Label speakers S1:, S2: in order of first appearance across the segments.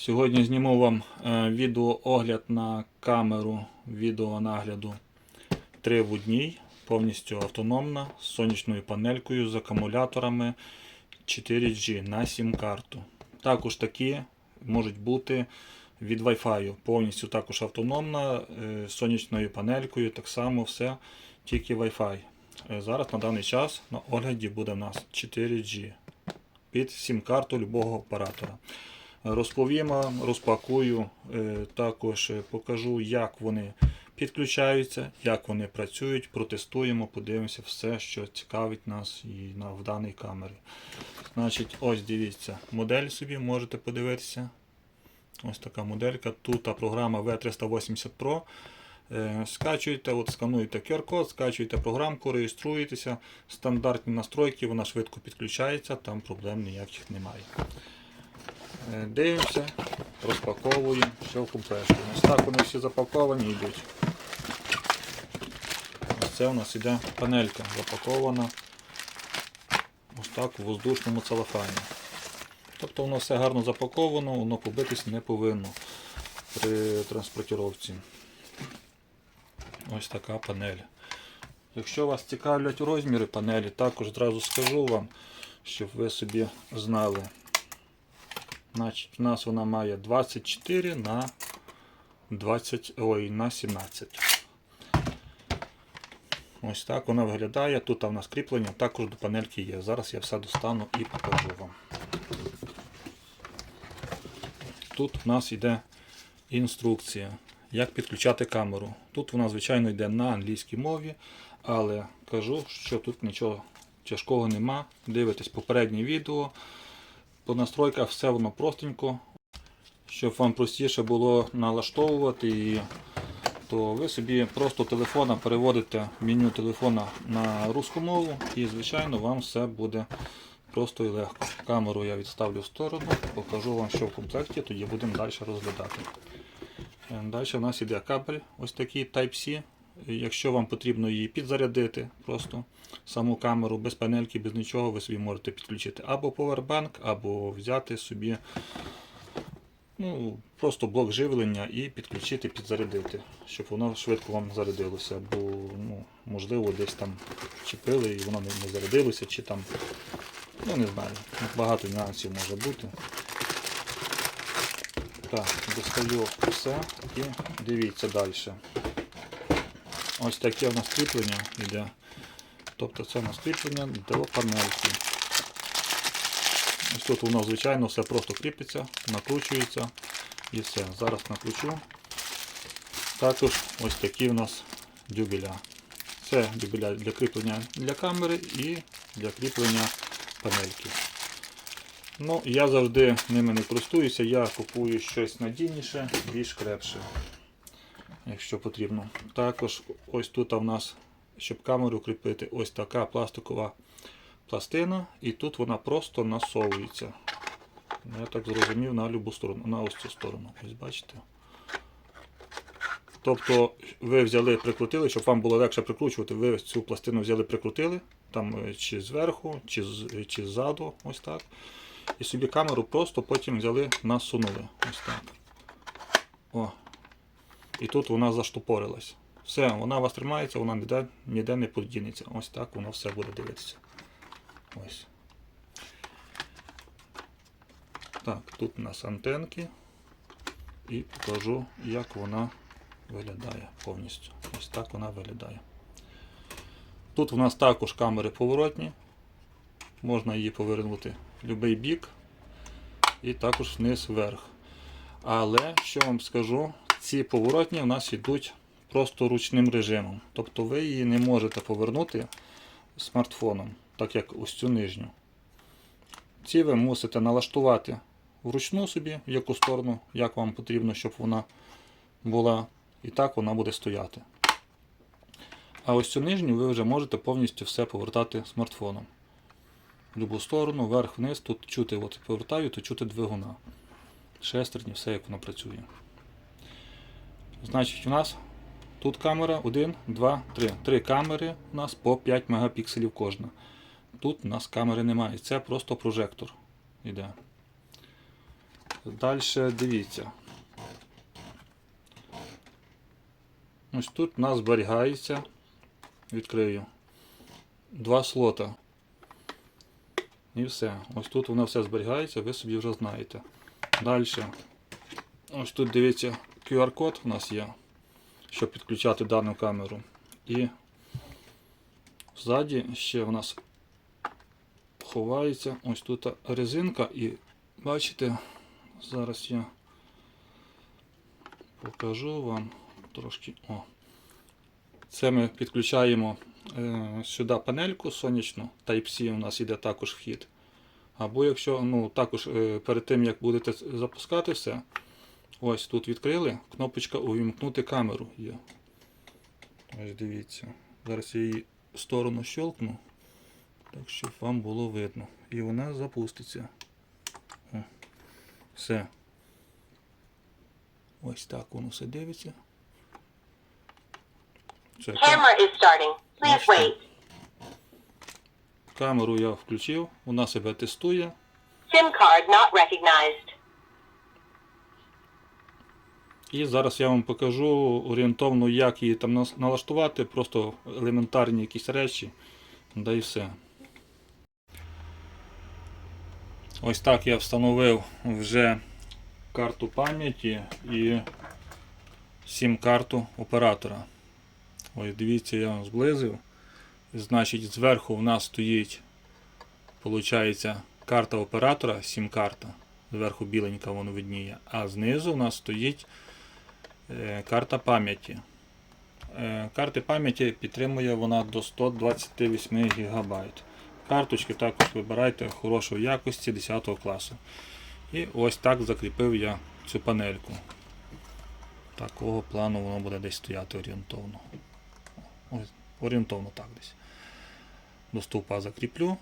S1: Сьогодні зніму вам е, відеоогляд на камеру відеонагляду 3 в одній, повністю автономна, з сонячною панелькою, з акумуляторами 4G на сім-карту. Також такі можуть бути від Wi-Fi, повністю також автономна, е, з сонячною панелькою, так само все, тільки Wi-Fi. Е, Зараз на даний час на огляді буде в нас 4G під сім-карту любого оператора. Розповім, розпакую, е, також е, покажу, як вони підключаються, як вони працюють, протестуємо, подивимося все, що цікавить нас і в даній камері. Значить, ось дивіться, модель собі можете подивитися. Ось така моделька. Тут та програма V380 Pro. Е, Скачуєте, от скануєте QR-код, скачуєте програмку, реєструєтеся. Стандартні настройки, вона швидко підключається, там проблем ніяких немає. Е, Дивимося, розпаковуємо, все в комплекті. Ось так вони всі запаковані йдуть. Ось це у нас іде панелька запакована ось так у воздушному целофані. Тобто воно все гарно запаковано, воно побитись не повинно при транспортировці. Ось така панель. Якщо вас цікавлять розміри панелі, також зразу скажу вам, щоб ви собі знали. Значить, у нас вона має 24 на 20, ой, на 17. Ось так вона виглядає. Тут у нас кріплення також до панельки є. Зараз я все достану і покажу вам. Тут у нас йде інструкція, як підключати камеру. Тут вона, звичайно, йде на англійській мові, але кажу, що тут нічого тяжкого нема. Дивитесь попереднє відео. По настройках все воно простенько. Щоб вам простіше було налаштовувати, і, то ви собі просто телефона переводите меню телефона на русську мову і, звичайно, вам все буде просто і легко. Камеру я відставлю в сторону, покажу вам, що в комплекті, тоді будемо далі розглядати. Е, Далі в нас іде кабель, ось такий Type-C. Якщо вам потрібно її підзарядити, просто саму камеру без панельки, без нічого, ви собі можете підключити або повербанк, або взяти собі ну, просто блок живлення і підключити, підзарядити, щоб воно швидко вам зарядилося. Бо ну, можливо десь там чіпили і воно не, зарядилося, чи там, ну не знаю, багато нюансів може бути. Так, достаю все і дивіться далі. Ось таке у нас кріплення йде. Тобто це у нас кріплення до панельки. Ось тут воно, звичайно, все просто кріпиться, накручується і все. Зараз накручу. Також ось такі у нас дюбеля. Це дюбеля для кріплення для камери і для кріплення панельки. Ну, я завжди ними не користуюся, я купую щось надійніше, більш крепше, якщо потрібно. Також ось тут у нас, щоб камеру кріпити, ось така пластикова пластина, і тут вона просто насовується. Я так зрозумів на любу сторону, на ось цю сторону. Ось бачите. Тобто ви взяли, прикрутили, щоб вам було легше прикручувати, ви цю пластину взяли, прикрутили, там е, чи зверху, чи, з- чи ззаду, ось так. І собі камеру просто потім взяли, насунули. Ось так. О. І тут вона заштопорилась. Все, вона у вас тримається, вона ніде, ніде не подінеться. Ось так воно все буде дивитися. Ось. Так, тут у нас антенки. І покажу, як вона виглядає повністю. Ось так вона виглядає. Тут у нас також камери поворотні. Можна її повернути в будь-який бік і також вниз вверх. Але, що вам скажу, ці поворотні у нас йдуть просто ручним режимом. Тобто ви її не можете повернути смартфоном, так як ось цю нижню. Ці ви мусите налаштувати вручну собі, в яку сторону, як вам потрібно, щоб вона була. І так вона буде стояти. А ось цю нижню ви вже можете повністю все повертати смартфоном. В будь-яку сторону, вверх, вниз, тут чути, от повертаю, то чути двигуна. Шестерні, все як воно працює. Значить, у нас тут камера 1, 2, 3. Три камери у нас по 5 мегапікселів кожна. Тут у нас камери немає, це просто прожектор іде. Далі дивіться. Ось тут у нас зберігається. Відкрию. Два слота. І все. Ось тут воно все зберігається, ви собі вже знаєте. Далі. Ось тут дивіться, QR-код у нас є, щоб підключати дану камеру. І ззаді ще у нас ховається ось тут резинка і бачите, зараз я покажу вам трошки. О. Це ми підключаємо е, сюди панельку сонячну, Type-C у нас іде також вхід. Або якщо ну, також е, перед тим як будете запускати все, ось тут відкрили, кнопочка увімкнути камеру є. Ось дивіться. Зараз я її в сторону щелкну, так щоб вам було видно. І вона запуститься. О, все. Ось так воно все дивиться. Це
S2: Camera is starting. Please wait.
S1: камеру я включив, вона себе тестує.
S2: SIM card not recognized.
S1: І зараз я вам покажу орієнтовно, як її там налаштувати, просто елементарні якісь речі, да і все. Ось так я встановив вже карту пам'яті і сім-карту оператора. Ось дивіться, я вам зблизив. Значить, зверху в нас стоїть, виходить, карта оператора, сім-карта. Зверху біленька воно видніє, а знизу у нас стоїть Карта пам'яті. Е, Карти пам'яті підтримує вона до 128 ГБ. Карточки також вибирайте хорошої якості 10 класу. І ось так закріпив я цю панельку. Такого плану воно буде десь стояти орієнтовно. Ось, орієнтовно так десь. До стовпа закріплю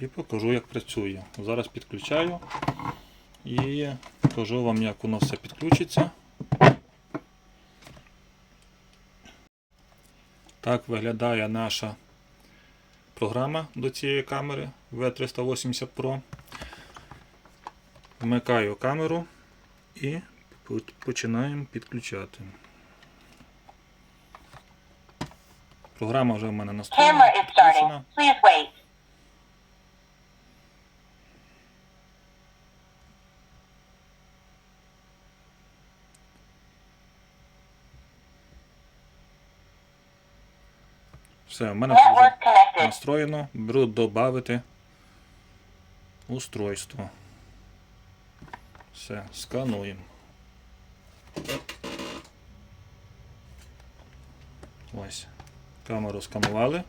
S1: і покажу, як працює. Зараз підключаю і покажу вам, як воно все підключиться. Так виглядає наша програма до цієї камери V380 Pro. Вмикаю камеру і починаємо підключати. Програма вже в мене настроєна.
S2: Camera is starting.
S1: підключена.
S2: Please wait.
S1: Все, в мене тут вже настроєно. Беру додати устройство. Все, скануємо. Ось. Камеру сканували.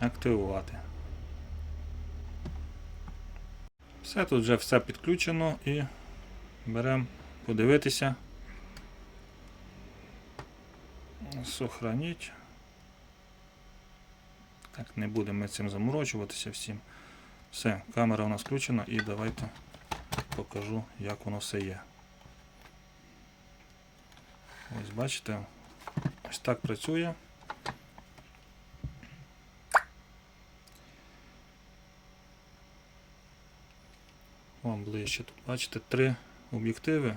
S1: Активувати. Все, тут вже все підключено і беремо подивитися. Сохраніть. Так, не будемо ми цим заморочуватися всім. Все, камера у нас включена і давайте покажу, як воно все є. Ось бачите, ось так працює. Вам ближче тут бачите три об'єктиви.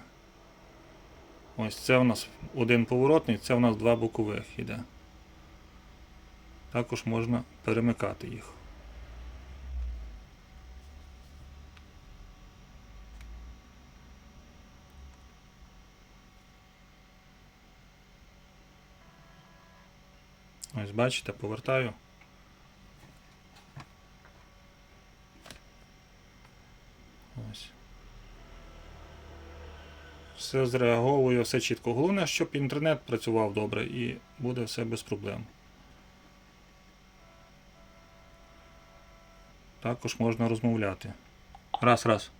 S1: Ось це у нас один поворотний, це у нас два бокових іде. Також можна перемикати їх. Ось бачите, повертаю. Ось. Все зреаговує, все чітко. Головне, щоб інтернет працював добре і буде все без проблем. Також можна розмовляти. Раз, раз.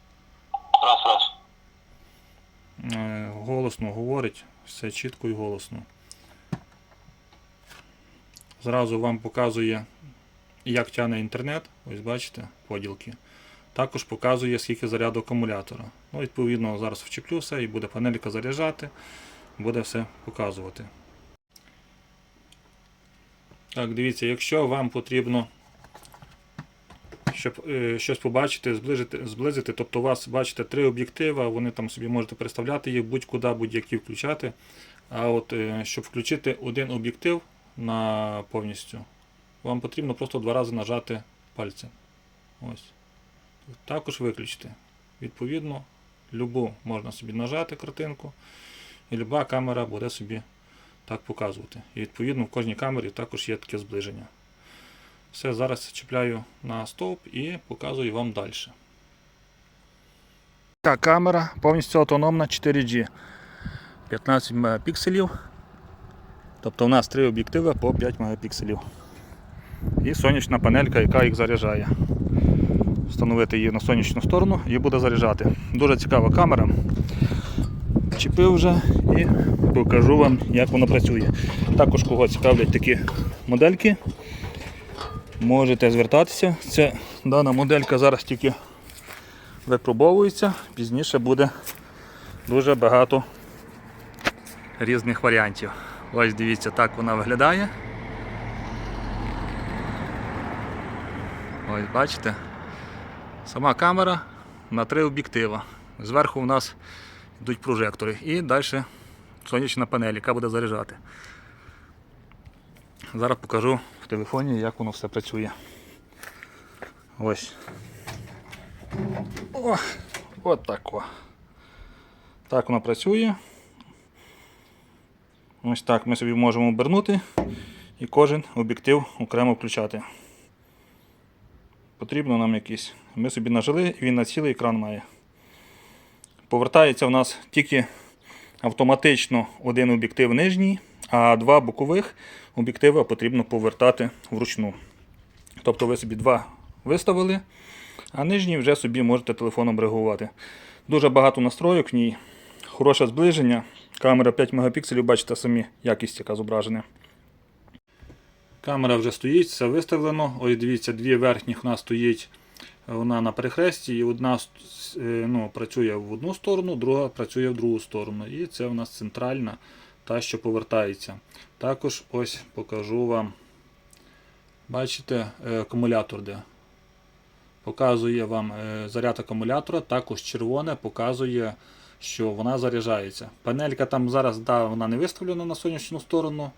S3: Раз, раз.
S1: Е, Голосно говорить, все чітко і голосно. Зразу вам показує, як тягне інтернет. Ось бачите, поділки. Також показує, скільки заряду акумулятора. Ну, відповідно, зараз вчеплю все і буде панелька заряджати, буде все показувати. Так, дивіться, якщо вам потрібно, щоб е, щось побачити, зближити, зблизити. Тобто у вас бачите три об'єктива, вони там собі можете переставляти їх будь-куди, будь-які включати. А от е, щоб включити один об'єктив на повністю, вам потрібно просто два рази нажати пальцем. Ось. Також виключити. Відповідно, любу можна собі нажати картинку, і люба камера буде собі так показувати. І відповідно в кожній камері також є таке зближення. Все, зараз чіпляю на стовп і показую вам далі. Так, камера повністю автономна 4G. 15 мегапікселів. Тобто у нас три об'єктиви по 5 мегапікселів. І сонячна панелька, яка їх заряджає. Встановити її на сонячну сторону і буде заряджати. Дуже цікава камера. Чіпив вже і покажу вам, як воно працює. Також кого цікавлять такі модельки, можете звертатися. Це дана моделька зараз тільки випробовується, пізніше буде дуже багато різних варіантів. Ось дивіться, так вона виглядає. Ось бачите. Сама камера на три об'єктива. Зверху у нас йдуть прожектори і далі сонячна панель, яка буде заряджати. Зараз покажу в телефоні, як воно все працює. Ось. О, от так. О. Так воно працює. Ось так ми собі можемо обернути і кожен об'єктив окремо включати. Потрібно нам якийсь. Ми собі нажили він на цілий екран має. Повертається в нас тільки автоматично один об'єктив нижній, а два бокових об'єктиви потрібно повертати вручну. Тобто ви собі два виставили, а нижній вже собі можете телефоном реагувати. Дуже багато настройок в ній, хороше зближення. Камера 5 мегапікселів, бачите самі якість, яка зображена. Камера вже стоїть, все виставлено. Ось дивіться, дві верхніх у нас стоїть вона на перехресті, і одна е, ну, працює в одну сторону, друга працює в другу сторону. І це у нас центральна, та, що повертається. Також ось покажу вам. Бачите, е, акумулятор де. Показує вам е, заряд акумулятора, також червоне показує, що вона заряджається. Панелька там зараз да, вона не виставлена на сонячну сторону,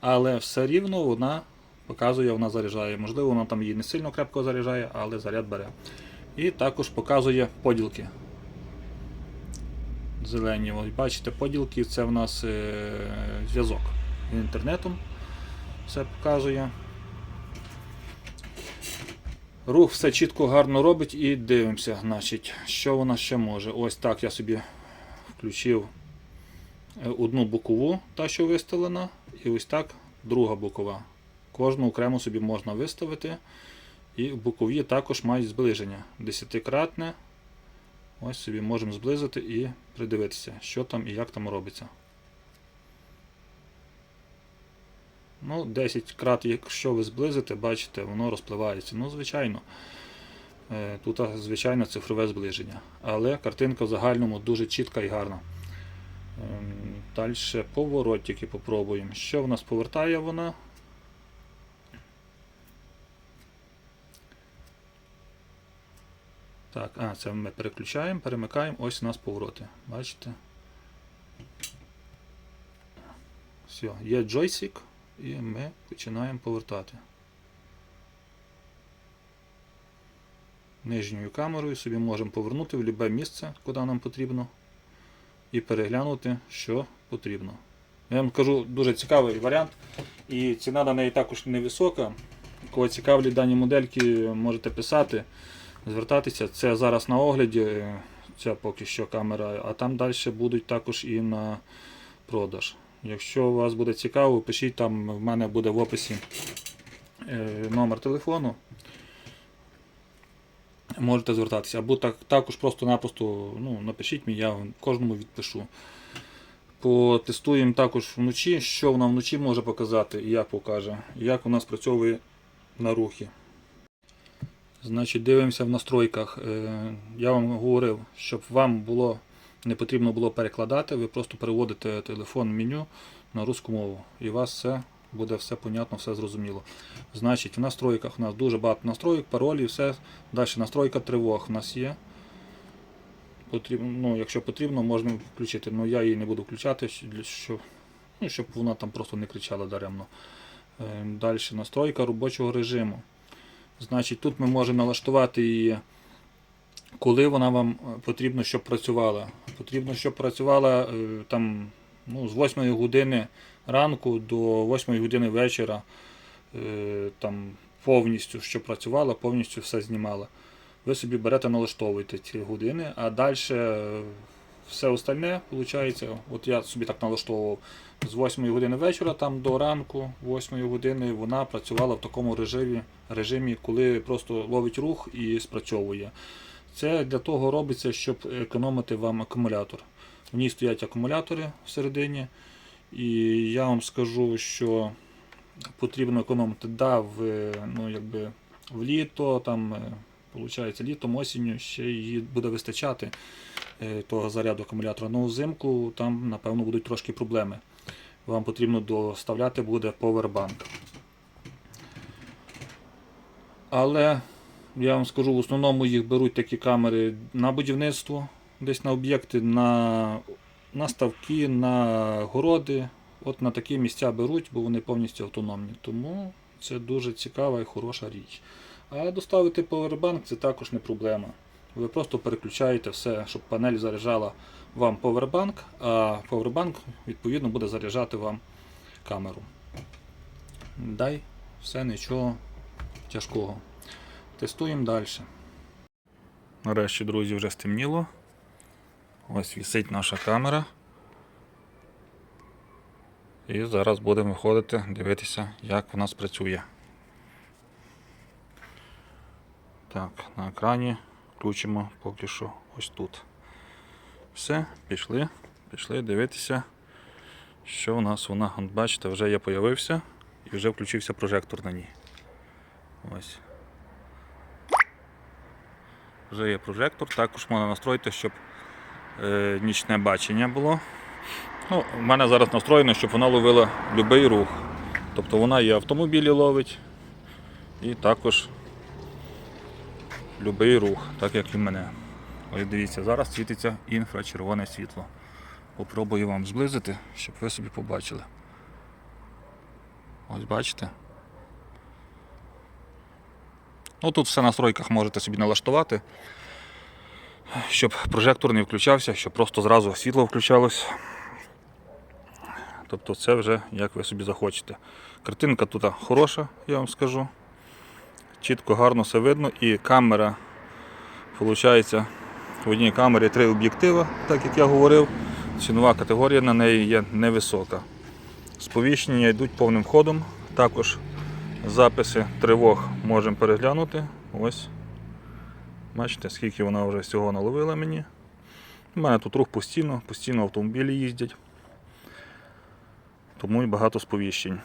S1: але все рівно вона показує, вона заряджає. Можливо, вона там її не сильно крепко заряджає, але заряд бере. І також показує поділки. Зелені. Ось бачите, поділки це в нас е, зв'язок з інтернетом. Все показує. Рух все чітко гарно робить і дивимося, значить, що вона ще може. Ось так я собі включив е, одну бокову, та що виставлена, і ось так друга бокова. Кожну окремо собі можна виставити. І бокові також мають зближення. Десятикратне. Ось собі можемо зблизити і придивитися, що там і як там робиться. Ну, 10 крат, якщо ви зблизите, бачите, воно розпливається. Ну, звичайно. Е, Тут, звичайно, цифрове зближення. Але картинка в загальному дуже чітка і гарна. Далі поворотики попробуємо. Що в нас повертає вона? Так, а, це ми переключаємо, перемикаємо, ось у нас повороти. Бачите? Все, є джойстик, і ми починаємо повертати. Нижньою камерою собі можемо повернути в будь-яке місце, куди нам потрібно, і переглянути, що потрібно. Я вам кажу, дуже цікавий варіант. І ціна на неї також невисока. Кого цікавлять дані модельки, можете писати звертатися. Це зараз на огляді, е, це поки що камера, а там далі будуть також і на продаж. Якщо вас буде цікаво, пишіть там, в мене буде в описі е, номер телефону. Можете звертатися. Або так, також просто-напросто ну, напишіть мені, я кожному відпишу. Потестуємо також вночі, що вона вночі може показати і як покаже, і як вона спрацьовує на рухи. Значить, дивимося в настройках. Е, Я вам говорив, щоб вам було не потрібно було перекладати, ви просто переводите телефон в меню на русську мову. І у вас все буде все понятно, все зрозуміло. Значить, в настройках у нас дуже багато настроїк, паролів, все. Далі настройка тривог у нас є. Потрібно, ну, якщо потрібно, можна включити. Ну я її не буду включати, щоб, ну, щоб вона там просто не кричала даремно. Е, Далі настройка робочого режиму. Значить, тут ми можемо налаштувати її, коли вона вам е, потрібно, щоб працювала. Потрібно, щоб працювала е, там, ну, з 8 години ранку до 8 години вечора. е, Там, повністю, що працювала, повністю все знімала. Ви собі берете, налаштовуєте ці години, а далі все остальне, виходить, от я собі так налаштовував з 8 години вечора там до ранку, 8 години, вона працювала в такому режимі, режимі, коли просто ловить рух і спрацьовує. Це для того робиться, щоб економити вам акумулятор. В ній стоять акумулятори всередині, і я вам скажу, що потрібно економити да, в, ну, якби, в літо, там, е, Получається, літом, осінню ще її буде вистачати е, того заряду акумулятора. Ну, взимку там, напевно, будуть трошки проблеми. Вам потрібно доставляти буде повербанк. Але я вам скажу, в основному їх беруть такі камери на будівництво, десь на об'єкти, на, на ставки, на городи. От на такі місця беруть, бо вони повністю автономні. Тому це дуже цікава і хороша річ. А доставити повербанк це також не проблема. Ви просто переключаєте все, щоб панель заряджала вам повербанк, а повербанк відповідно буде заряджати вам камеру. Дай все нічого тяжкого. Тестуємо далі. Нарешті, друзі, вже стемніло. Ось вісить наша камера. І зараз будемо виходити, дивитися, як вона спрацює. Так, на екрані включимо поки що ось тут. Все, пішли, пішли дивитися, що у нас вона, бачите, вже я появився і вже включився прожектор на ній. Ось. Вже є прожектор, також можна настроїти, щоб е, нічне бачення було. Ну, У мене зараз настроєно, щоб вона ловила будь-який рух. Тобто вона і автомобілі ловить, і також будь-який рух, так як і мене. Ось дивіться, зараз світиться інфрачервоне світло. Попробую вам зблизити, щоб ви собі побачили. Ось бачите. Ну тут все на настройках можете собі налаштувати, щоб прожектор не включався, щоб просто зразу світло включалось. Тобто це вже як ви собі захочете. Картинка тут хороша, я вам скажу. Чітко, гарно все видно і камера, виходить, в одній камері три об'єктива, так як я говорив. Цінова категорія на неї є невисока. Сповіщення йдуть повним ходом. Також записи тривог можемо переглянути. Ось. Бачите, скільки вона вже всього наловила мені. У мене тут рух постійно, постійно автомобілі їздять. Тому і багато сповіщень.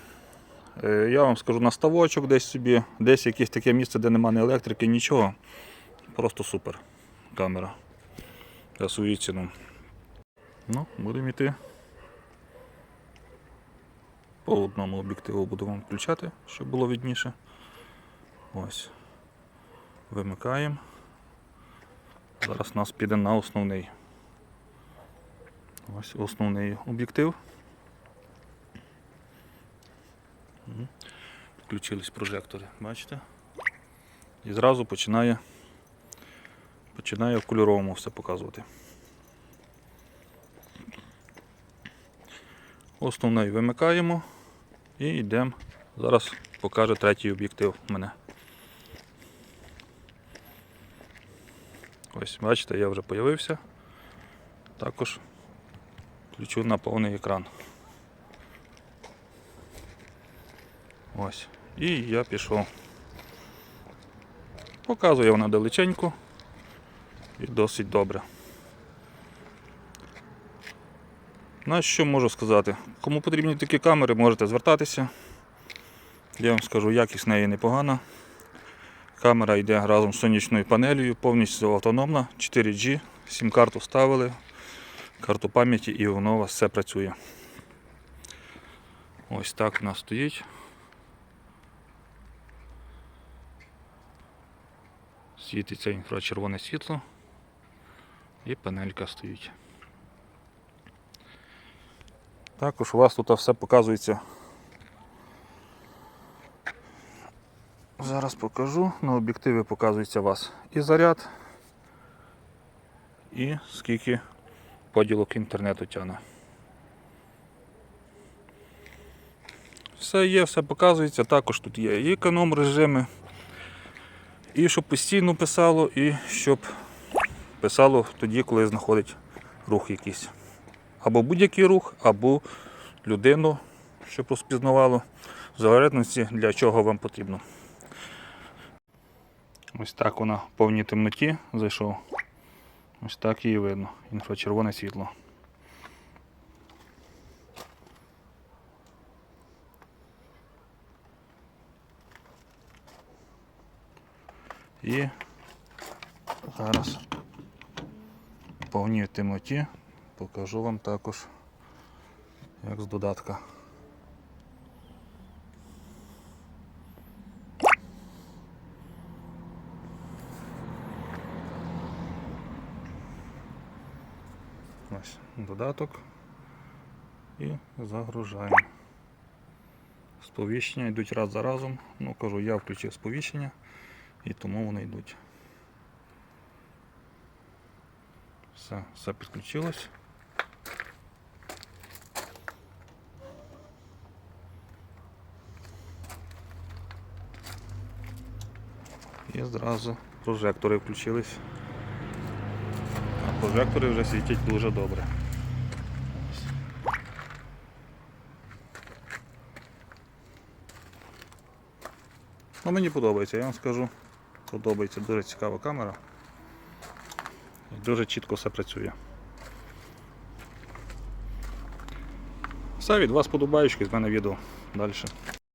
S1: Е, Я вам скажу на ставочок десь собі, десь якесь таке місце, де немає ні електрики, нічого. Просто супер камера. За свою ціну. Ну, будемо йти. По одному об'єктиву буду вам включати, щоб було видніше. Ось. Вимикаємо. Зараз нас піде на основний. Ось основний об'єктив. Мгм. Включились прожектори, бачите? І зразу починає, починає в кольоровому все показувати. Основний вимикаємо і йдемо. Зараз покаже третій об'єктив мене. Ось, бачите, я вже з'явився. Також включу на повний екран. Ось. І я пішов. Показує вона далеченько і досить добре. На що можу сказати? Кому потрібні такі камери, можете звертатися. Я вам скажу, якість неї непогана. Камера йде разом з сонячною панелью, повністю автономна, 4G, сім-карту вставили, карту пам'яті і воно у вас все працює. Ось так у нас стоїть. Світиться інфрачервоне світло і панелька стоїть. Також у вас тут все показується. Зараз покажу. На об'єктиві показується у вас і заряд, і скільки поділок інтернету тягне. Все є, все показується. Також тут є і економ режими, і щоб постійно писало, і щоб писало тоді, коли знаходить рух якийсь. Або будь-який рух, або людину, щоб розпізнавало, в залежності для чого вам потрібно. Ось так вона в повній темноті зайшов. Ось так її видно. Інфрачервоне світло. І зараз в повній темноті покажу вам також, як з додатка. Ось додаток і загружаємо. Сповіщення йдуть раз за разом. Ну кажу, я включив сповіщення і тому вони йдуть. Все, все підключилось. І зразу прожектори включились. А прожектори вже світять дуже добре. Ось. Ну, мені подобається, я вам скажу. Подобається дуже цікава камера. Дуже чітко все працює. Все, від вас подобаючки, з мене відео. Далі.